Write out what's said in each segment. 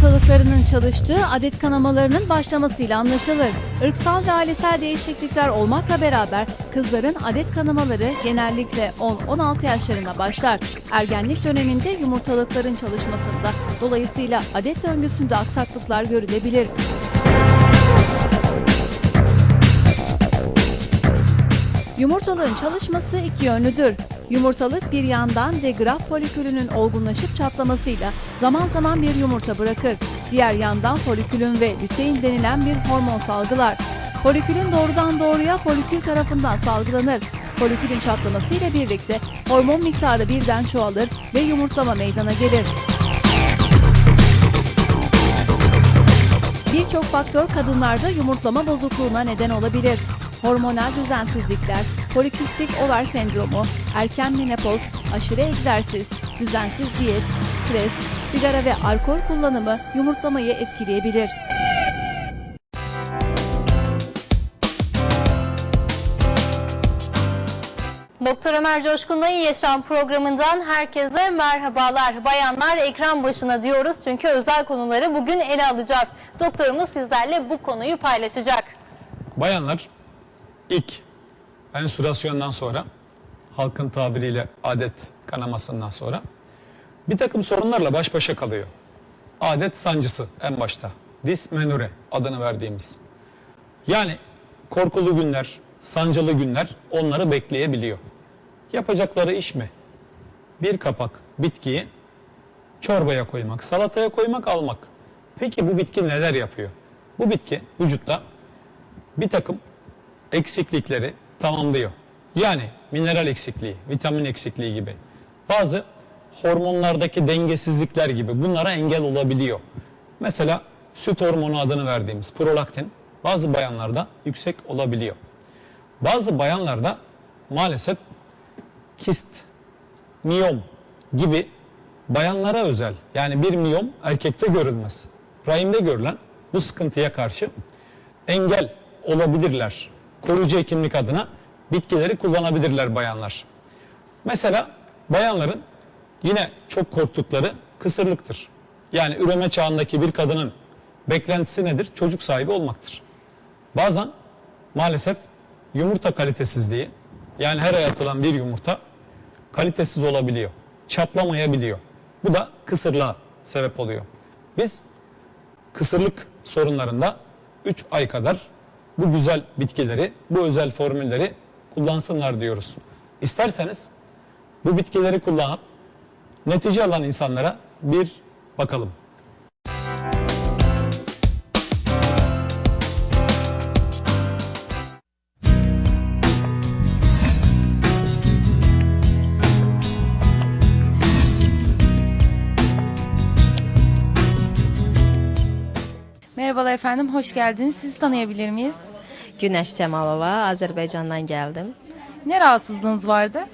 yumurtalıklarının çalıştığı adet kanamalarının başlamasıyla anlaşılır. Irksal ve ailesel değişiklikler olmakla beraber kızların adet kanamaları genellikle 10-16 yaşlarında başlar. Ergenlik döneminde yumurtalıkların çalışmasında dolayısıyla adet döngüsünde aksaklıklar görülebilir. Yumurtalığın çalışması iki yönlüdür. Yumurtalık bir yandan degraf folikülünün olgunlaşıp çatlamasıyla zaman zaman bir yumurta bırakır. Diğer yandan folikülün ve lütein denilen bir hormon salgılar. Folikülün doğrudan doğruya folikül tarafından salgılanır. Folikülün çatlamasıyla birlikte hormon miktarı birden çoğalır ve yumurtlama meydana gelir. Birçok faktör kadınlarda yumurtlama bozukluğuna neden olabilir. Hormonal düzensizlikler, polikistik ovar sendromu, erken menopoz, aşırı egzersiz, düzensiz diyet, stres, sigara ve alkol kullanımı yumurtlamayı etkileyebilir. Doktor Ömer Coşkun'la İyi Yaşam programından herkese merhabalar. Bayanlar ekran başına diyoruz çünkü özel konuları bugün ele alacağız. Doktorumuz sizlerle bu konuyu paylaşacak. Bayanlar ilk menstruasyondan sonra halkın tabiriyle adet kanamasından sonra bir takım sorunlarla baş başa kalıyor. Adet sancısı en başta. Dismenure adını verdiğimiz. Yani korkulu günler, sancılı günler onları bekleyebiliyor. Yapacakları iş mi? Bir kapak bitkiyi çorbaya koymak, salataya koymak, almak. Peki bu bitki neler yapıyor? Bu bitki vücutta bir takım eksiklikleri tamamlıyor. Yani mineral eksikliği, vitamin eksikliği gibi. Bazı hormonlardaki dengesizlikler gibi bunlara engel olabiliyor. Mesela süt hormonu adını verdiğimiz prolaktin bazı bayanlarda yüksek olabiliyor. Bazı bayanlarda maalesef kist, miyom gibi bayanlara özel yani bir miyom erkekte görülmez. Rahimde görülen bu sıkıntıya karşı engel olabilirler. Koruyucu hekimlik adına bitkileri kullanabilirler bayanlar. Mesela bayanların yine çok korktukları kısırlıktır. Yani üreme çağındaki bir kadının beklentisi nedir? Çocuk sahibi olmaktır. Bazen maalesef yumurta kalitesizliği yani her ay atılan bir yumurta kalitesiz olabiliyor. Çatlamayabiliyor. Bu da kısırlığa sebep oluyor. Biz kısırlık sorunlarında 3 ay kadar bu güzel bitkileri, bu özel formülleri kullansınlar diyoruz. İsterseniz bu bitkileri kullanıp netice alan insanlara bir bakalım. Merhabalar efendim, hoş geldiniz. Sizi tanıyabilir miyiz? Güneş Cemalova, Azerbaycan'dan geldim. Ne rahatsızlığınız vardı?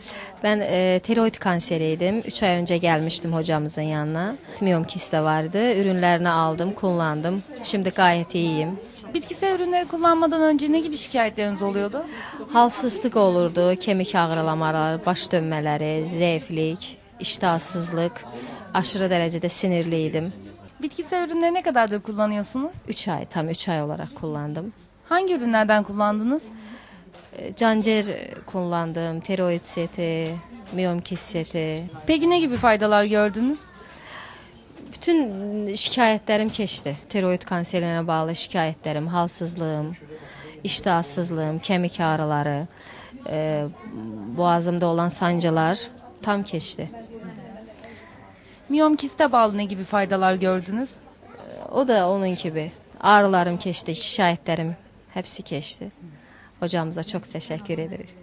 Ben e, tiroid kanseriydim. 3 ay önce gelmiştim hocamızın yanına. Miyom kisti vardı. Ürünlerini aldım, kullandım. Şimdi gayet iyiyim. Bitkisel ürünleri kullanmadan önce ne gibi şikayetleriniz oluyordu? Halsızlık olurdu, kemik ağrılamalar, baş dönmeleri, zayıflik, iştahsızlık. Aşırı derecede sinirliydim. Bitkisel ürünleri ne kadardır kullanıyorsunuz? 3 ay, tam 3 ay olarak kullandım. Hangi ürünlerden kullandınız? E, Cancer kullandım, tiroid seti, miyom kist seti. Peki ne gibi faydalar gördünüz? Bütün şikayetlerim keçdi. Tiroid kanserinə bağlı şikayetlerim, halsızlığım, iştahsızlığım, kemik ağrıları, e, boğazımda olan sancılar tam keçdi. Miyom kiste bağlı ne gibi faydalar gördünüz? O da onun gibi. Ağrılarım keçdi, şikayetlerim hepsi keçdi. Hocamıza çok teşekkür ederiz.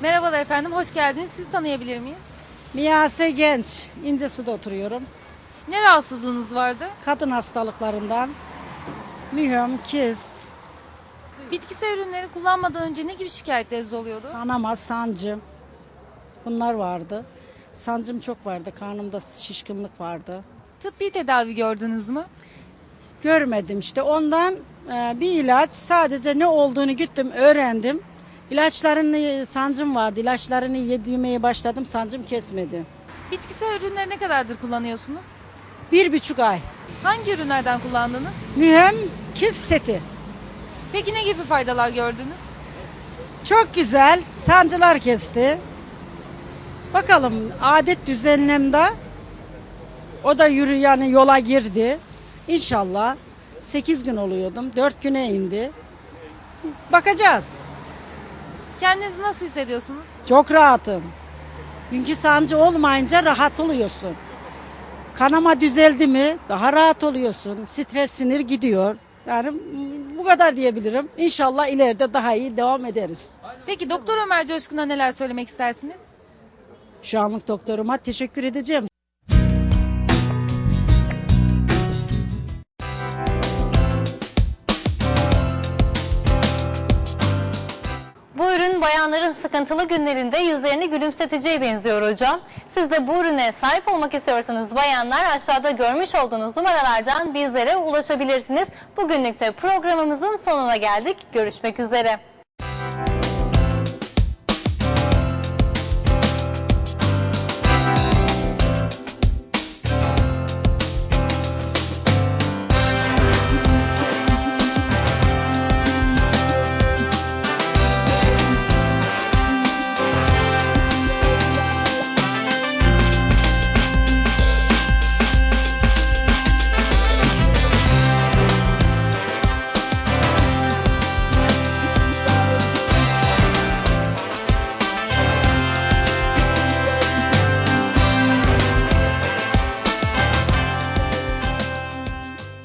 Merhabalar efendim, hoş geldiniz. Sizi tanıyabilir miyiz? Miyase Genç, İncesu'da oturuyorum. Ne rahatsızlığınız vardı? Kadın hastalıklarından miyom, kiz, Bitkisel ürünleri kullanmadan önce ne gibi şikayetleriniz oluyordu? kanama, sancı bunlar vardı. Sancım çok vardı, karnımda şişkinlik vardı. Tıbbi tedavi gördünüz mü? Görmedim işte ondan e, bir ilaç sadece ne olduğunu gittim öğrendim. İlaçlarını sancım vardı. İlaçlarını yediğime başladım sancım kesmedi. Bitkisel ürünleri ne kadardır kullanıyorsunuz? Bir buçuk ay. Hangi ürünlerden kullandınız? Mühem kis seti. Peki ne gibi faydalar gördünüz? Çok güzel. Sancılar kesti. Bakalım adet düzenlemde o da yürü yani yola girdi. İnşallah 8 gün oluyordum. 4 güne indi. Bakacağız. Kendinizi nasıl hissediyorsunuz? Çok rahatım. Çünkü sancı olmayınca rahat oluyorsun. Kanama düzeldi mi daha rahat oluyorsun. Stres sinir gidiyor. Yani bu kadar diyebilirim. İnşallah ileride daha iyi devam ederiz. Peki Doktor Ömer Coşkun'a neler söylemek istersiniz? Şu anlık doktoruma teşekkür edeceğim. Sıkıntılı günlerinde yüzlerini gülümseteceği benziyor hocam. Siz de bu ürüne sahip olmak istiyorsanız bayanlar aşağıda görmüş olduğunuz numaralardan bizlere ulaşabilirsiniz. Bugünlük de programımızın sonuna geldik. Görüşmek üzere.